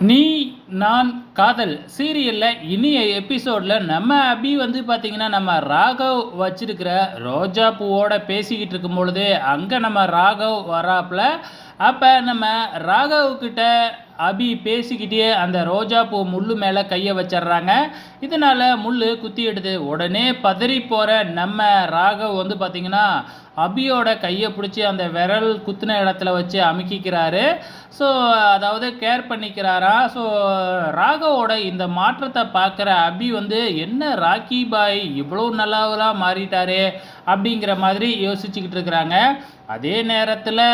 நீ நான் காதல். சீரியலில் இனிய எபிசோடில் நம்ம அபி வந்து பார்த்திங்கன்னா நம்ம ராகவ் வச்சிருக்கிற ரோஜா பூவோட பேசிக்கிட்டு இருக்கும் பொழுது அங்கே நம்ம ராகவ் வராப்புல அப்போ நம்ம ராகவ்கிட்ட அபி பேசிக்கிட்டே அந்த ரோஜா பூ முள்ளு மேலே கையை வச்சிடுறாங்க இதனால் முள் குத்தி எடுத்து உடனே பதறி போகிற நம்ம ராகவ் வந்து பார்த்திங்கன்னா அபியோட கையை பிடிச்சி அந்த விரல் குத்தின இடத்துல வச்சு அமுக்கிக்கிறாரு. ஸோ அதாவது கேர் பண்ணிக்கிறாரா? ஸோ ராகவோட இந்த மாற்றத்தை பார்க்குற அபி வந்து என்ன ராக்கி பாய் இவ்வளோ நல்லவராக மாறிட்டாரு அப்படிங்கிற மாதிரி யோசிச்சுக்கிட்டு இருக்கிறாங்க. அதே நேரத்தில்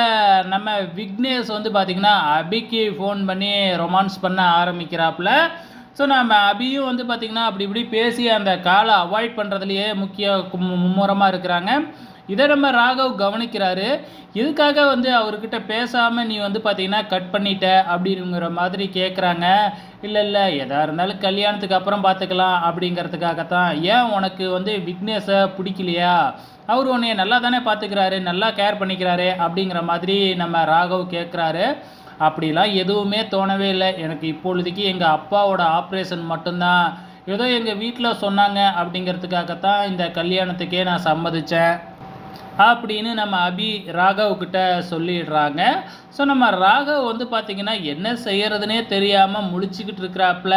நம்ம விக்னேஷ் வந்து பார்த்திங்கன்னா அபிக்கு ஃபோன் பண்ணி ரொமான்ஸ் பண்ண ஆரம்பிக்கிறாப்புல. ஸோ நம்ம அபியும் வந்து பார்த்திங்கன்னா அப்படி இப்படி பேசி அந்த காலை அவாய்ட் பண்ணுறதுலையே முக்கிய மும்முரமாக இருக்கிறாங்க. இதை நம்ம ராகவ் கவனிக்கிறாரு. இதுக்காக வந்து அவர்கிட்ட பேசாமல் நீ வந்து பார்த்தீங்கன்னா கட் பண்ணிட்ட அப்படிங்கிற மாதிரி கேட்குறாங்க இல்லை இல்லை எதாக இருந்தாலும் கல்யாணத்துக்கு அப்புறம் பார்த்துக்கலாம் அப்படிங்கிறதுக்காகத்தான். ஏன் உனக்கு வந்து விக்னேஷை பிடிக்கலையா? அவர் உன்னைய நல்லா தானே பார்த்துக்கிறாரு நல்லா கேர் பண்ணிக்கிறாரு அப்படிங்கிற மாதிரி நம்ம ராகவ் கேட்குறாரு அப்படிலாம் எதுவுமே தோணவே இல்லை. எனக்கு இப்பொழுதைக்கு எங்கள் அப்பாவோட ஆப்ரேஷன் மட்டும்தான். ஏதோ எங்கள் வீட்டில் சொன்னாங்க அப்படிங்கிறதுக்காகத்தான் இந்த கல்யாணத்துக்கே நான் சம்மதித்தேன் அப்படின்னு நம்ம அபி ராகவ்கிட்ட சொல்லிடுறாங்க. ஸோ நம்ம ராகவ் வந்து பார்த்திங்கன்னா என்ன செய்யறதுனே தெரியாமல் முழிச்சுக்கிட்டு இருக்கிறாப்புல.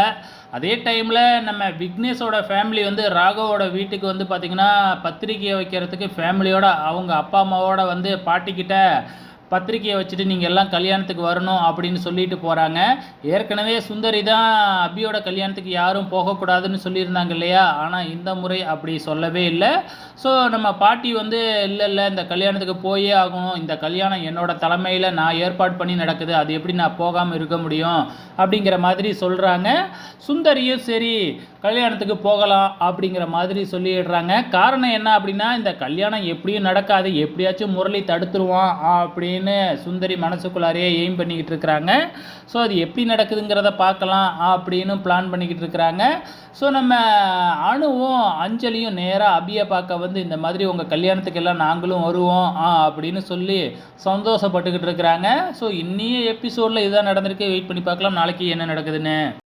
அதே டைமில் நம்ம விக்னேஷோட ஃபேமிலி வந்து ராகவோட வீட்டுக்கு வந்து பார்த்திங்கன்னா பத்திரிக்கையை வைக்கிறதுக்கு ஃபேமிலியோட அவங்க அப்பா அம்மாவோட வந்து பாட்டிக்கிட்ட பத்திரிக்கையை வச்சுட்டு நீங்கள் எல்லாம் கல்யாணத்துக்கு வரணும் அப்படின்னு சொல்லிட்டு போகிறாங்க ஏற்கனவே சுந்தரி தான் அபியோட கல்யாணத்துக்கு யாரும் போகக்கூடாதுன்னு சொல்லியிருந்தாங்க இல்லையா? ஆனால் இந்த முறை அப்படி சொல்லவே இல்லை. ஸோ நம்ம பாட்டி வந்து இல்லை இல்லை இந்த கல்யாணத்துக்கு போயே ஆகணும். இந்த கல்யாணம் என்னோட தலைமையில் நான் ஏற்பாடு பண்ணி நடக்குது. அது எப்படி நான் போகாமல் இருக்க முடியும்? அப்படிங்கிற மாதிரி சொல்கிறாங்க சுந்தரியும் சரி கல்யாணத்துக்கு போகலாம் அப்படிங்கிற மாதிரி சொல்லிடுறாங்க. காரணம் என்ன அப்படின்னா இந்த கல்யாணம் எப்படியும் நடக்காது. எப்படியாச்சும் முரளி தடுத்துருவான் அப்படின்னு சுந்தரி மனசுக்குள்ளாரையே எய்ம் பண்ணிக்கிட்டு இருக்கிறாங்க. ஸோ அது எப்படி நடக்குதுங்கிறத பார்க்கலாம் அப்படின்னு பிளான் பண்ணிக்கிட்டு இருக்கிறாங்க. ஸோ நம்ம அணுவும் அஞ்சலியும் நேராக அபியை பார்க்க வந்து இந்த மாதிரி உங்கள் கல்யாணத்துக்கெல்லாம் நாங்களும் வருவோம் ஆ அப்படின்னு சொல்லி சந்தோஷப்பட்டுக்கிட்டு இருக்கிறாங்க. ஸோ இன்னிய எபிசோடில் இதுதான் நடந்திருக்கு. வெயிட் பண்ணி பார்க்கலாம். நாளைக்கு என்ன நடக்குதுன்னு.